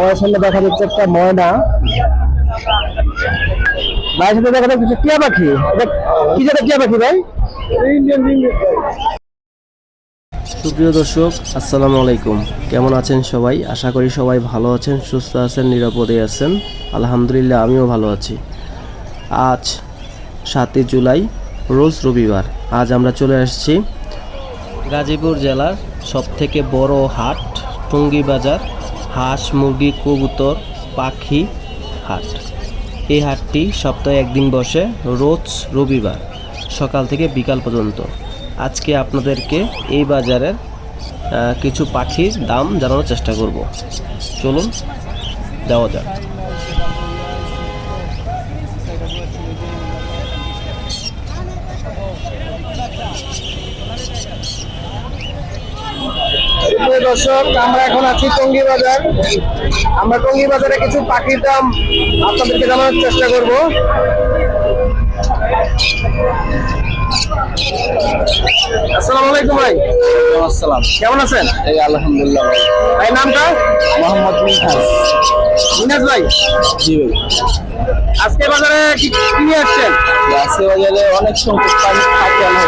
আমার সামনে দেখা যাচ্ছে একটা ময়না। ভাইয়ের সাথে দেখা যাচ্ছে টিয়া পাখি। কি জাতের টিয়া পাখি ভাই। সুপ্রিয় দর্শক আসসালামু আলাইকুম। কেমন আছেন সবাই? আশা করি সবাই ভালো আছেন সুস্থ আছেন নিরাপদে আছেন। আলহামদুলিল্লাহ আমিও ভালো আছি। আজ সাতই জুলাই রোজ রবিবার। আজ আমরা চলে আসছি গাজীপুর জেলার সবথেকে বড় হাট টঙ্গী বাজার। হাঁস, মুরগি, কবুতর, পাখি, হাট। এই হাটটি সপ্তাহে একদিন বসে, রোজ রবিবার, সকাল থেকে বিকাল পর্যন্ত। আজকে আপনাদেরকে এই বাজারের কিছু পাখির দাম জানানোর চেষ্টা করব। চলুন দেওয়া যাক। দর্শক, আমরা এখন আছি টঙ্গী বাজার। আমরা টঙ্গী বাজারে কিছু পাখির দাম আপনাদেরকে জানানোর চেষ্টা করব। আলাইকুম ভাই। আসসালাম। কেমন আছেন? এই আলহামদুলিল্লাহ ভাই ভাই নামটা মোহাম্মদ মিনহাজ। মিনাজ ভাই। জি ভাই। আজকে বাজারে কি কি নিয়ে আসছেন? আজকে বাজারে অনেক সংখ্যক পাখি পাখি আনা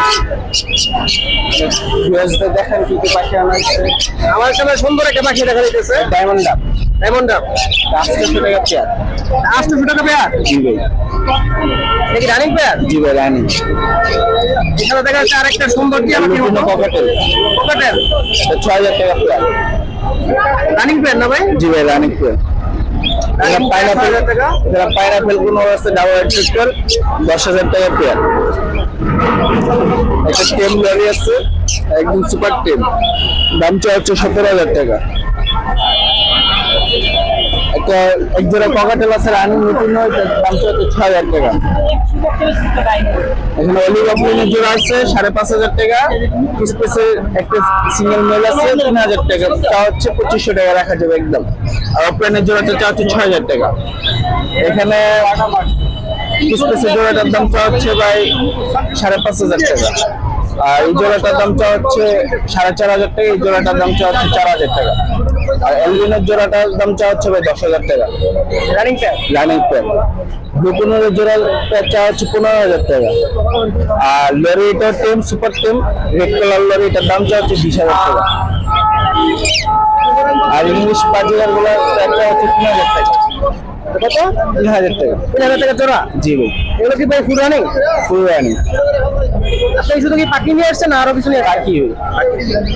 হয়েছে। দেখেন কি কি পাখি আনা হয়েছে? আমার সামনে সুন্দর একটা পাখি দেখা যাইতেছে। ডায়মন্ড ডাব। ডায়মন্ড ডাব। আটশোশো টাকা চেয়ার আটশোশো টাকা পেয়ার? জি ভাই। দেখি রানিং পেয়ার? জি ভাই রানি। এখানে দেখা যাচ্ছে আরেকটা সুন্দর পকেটের। ছয় হাজার টাকা পেয়ার। রানিং পেয়ার না ভাই? জি ভাই running pair. Running pair pineapple 6,000 টাকা। এখানে পাইনাপেল কোনো আছে ডাবল দশ হাজার টাকা পেয়ার। একটা টেম আছে একদম সুপার টেম। দাম চা হচ্ছে সতেরো হাজার টাকা। এক জোড়া ককাটেল আছে, রানিং নতুন তার দাম হচ্ছে ছয় হাজার টাকা। এখানে অলিভা জোড়া আছে, সাড়ে পাঁচ হাজার টাকা। স্পেসের একটা সিঙ্গেল মেল আছে, তিন হাজার টাকা। তা হচ্ছে পঁচিশশো টাকা, রাখা যাবে একদম। আর অপ্লেনের জোড়াটা চা হচ্ছে ছয় হাজার টাকা। এখানে স্পেসের জোড়াটার দাম চা হচ্ছে ভাই সাড়ে পাঁচ হাজার টাকা। আর এই জোড়াটার দাম চা হচ্ছে সাড়ে চার হাজার টাকা, এই জোড়াটার দাম চা হচ্ছে চার হাজার টাকা। আর এলভিনের জোড়াটার দাম চা হচ্ছে ভাই দশ হাজার টাকা। রানিং পেয়ার রানিং প্যান ব্লুকুনের জোড়া চা হচ্ছে পনেরো হাজার টাকা। আর লরিটা টেম সুপার টেম রেড কালার লরিটার দাম চা হচ্ছে বিশ হাজার টাকা। আর ইংলিশ পার্টিলারগুলো একটা হচ্ছে তিন হাজার টাকা। কত? তিন হাজার টাকা। তিন হাজার টাকা জোড়া? জি ভাই এগুলো কি ভাই ফুরানি ফুরানি আপনি শুধু কি পাখি নিয়ে আসছেন না আরও কিছু নিয়ে পাখি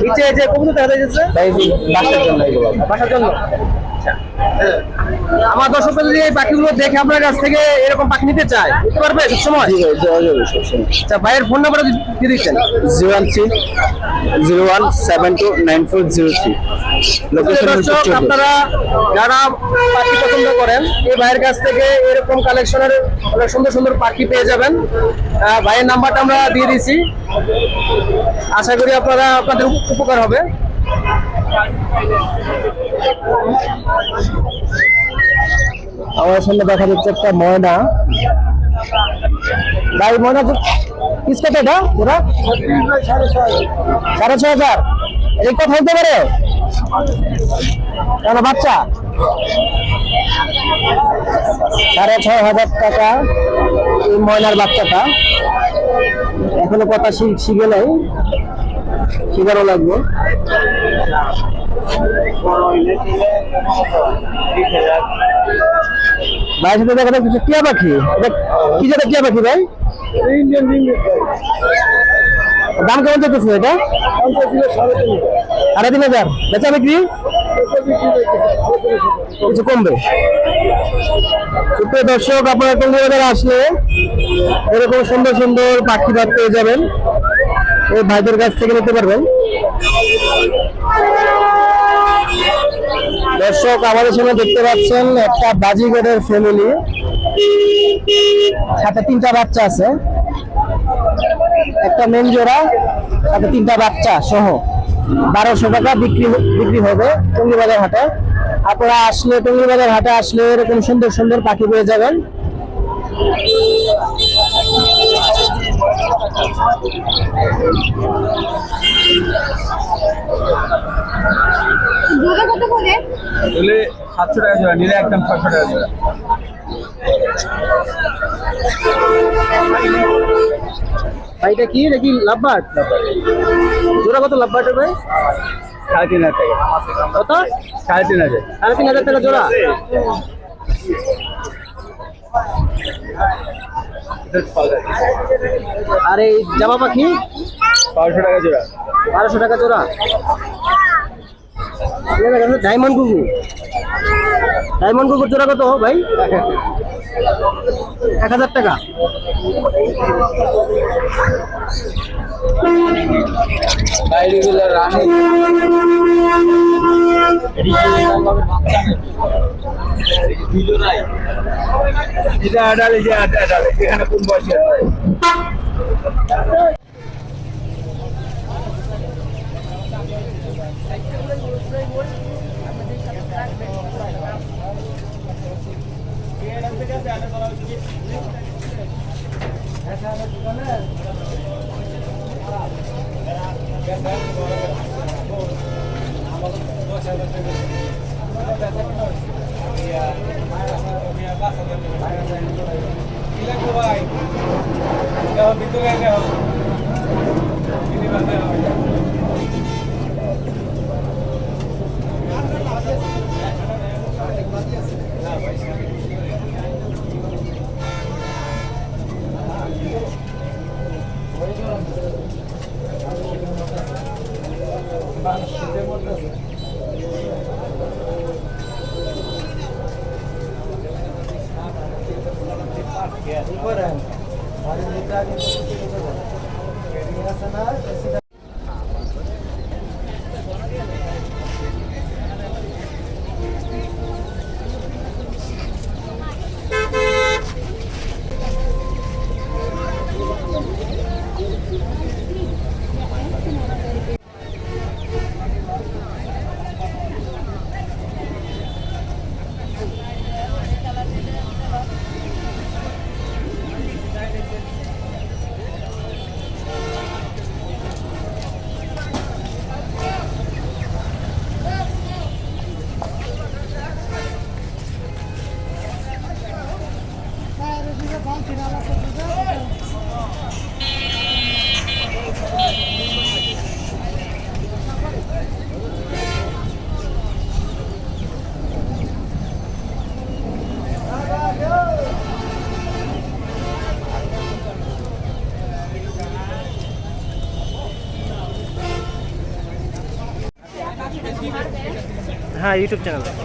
নিচে যে কবুতর দেখা যাচ্ছে? বাসার জন্য এগুলো। বাসার জন্য? আচ্ছা। আমার দর্শকরা যদি এই পাখিগুলো দেখে আপনার কাছ থেকে এরকম পাখি নিতে চায় নিতে পারবে সবসময় আচ্ছা ভাইয়ের ফোন নাম্বার দিয়ে দিচ্ছেন। Zero one three zero one seven two nine four zero three. দর্শক আপনারা যারা পাখি পছন্দ করেন এই ভাইয়ের কাছ থেকে এরকম কালেকশনের অনেক সুন্দর সুন্দর পাখি পেয়ে যাবেন। ভাইয়ের নাম্বারটা আমরা দিয়ে দিয়েছি আশা করি আপনারা আপনাদের উপ- উপকার হবে। আমার সামনে দেখা যাচ্ছে একটা ময়না। ভাই, ময়না পিস এটা? ওরা সাড়ে ছয় হাজার। এই কথা হতে পারে? কেন বাচ্চা? সাড়ে ছয় হাজার টাকা এই ময়নার বাচ্চাটা। এখনও কথা শিখে নাই। শিখারও লাগবে? ভাইয়ের সাথে দেখা যাচ্ছে টিয়া পাখি। কি যেটা টিয়া পাখি ভাই? দাম কেমন চলতেছে এটা? সাড়ে তিন হাজার। বেচা বিক্রি? কিছু কমবে। সুপ্রিয় দর্শক, আপনারা বাজারে আসলে এরকম সুন্দর সুন্দর পাখি ভাত পেয়ে যাবেন। এই ভাইদের কাছ থেকে নিতে পারবেন। দর্শক, আমাদের সামনে দেখতে পাচ্ছেন একটা বাজিগড়ের ফ্যামিলি সাথে তিনটা বাচ্চা আছে। একটা মেন জোড়া, সাথে তিনটা বাচ্চা সহ। বারোশো টাকা বিক্রি বিক্রি হবে টঙ্গি বাজার হাটে। আপনারা আসলে টঙ্গি বাজার হাটে আসলে এরকম সুন্দর সুন্দর পাখি পেয়ে যাবেন। এগুলি সাতশো টাকা জোড়া নিলে একদম ছশো টাকা জোড়া। ভাই এটা কি? এটা কি লাভবাট জোড়া কত লাভবাটের ভাই? সাড়ে তিন হাজার টাকা। কত? সাড়ে তিন হাজার। সাড়ে তিন হাজার টাকা জোড়া। আর এই জামা পাখি? বারোশো টাকা জোড়া। বারোশো টাকা জোড়া। ডায়মন্ড কুকু ডায়মন্ড কুকুর। জোড়া কত ভাই? এক হাজার টাকা। রানি। এটা আডালে যে আটা আডালে এখানে কোন বয়সে? ভাই ভিতরে ऊपर है हमारे नेता जी हां यूट्यूब चॅनल आहे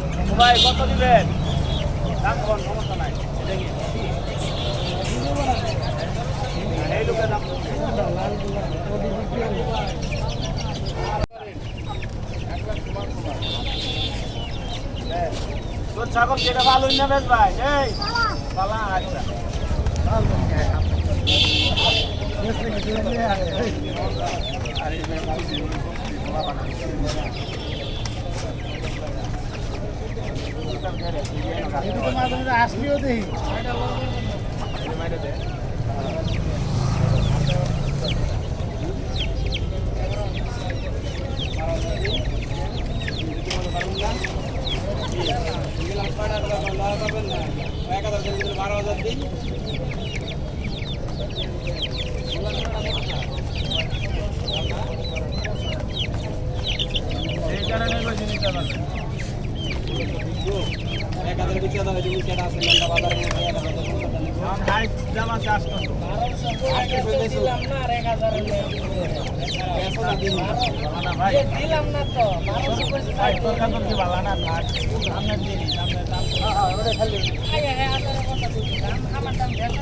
কত দিবেন? দাম কোন সমস্যা নাই। এই লোকের দাম তোর ছাগল যেটা ভালো না বেশ ভাই? এই পালা আচ্ছা। আসলিও দেখি বারো হাজার দিন দিলাম না তো আমার দাম আমার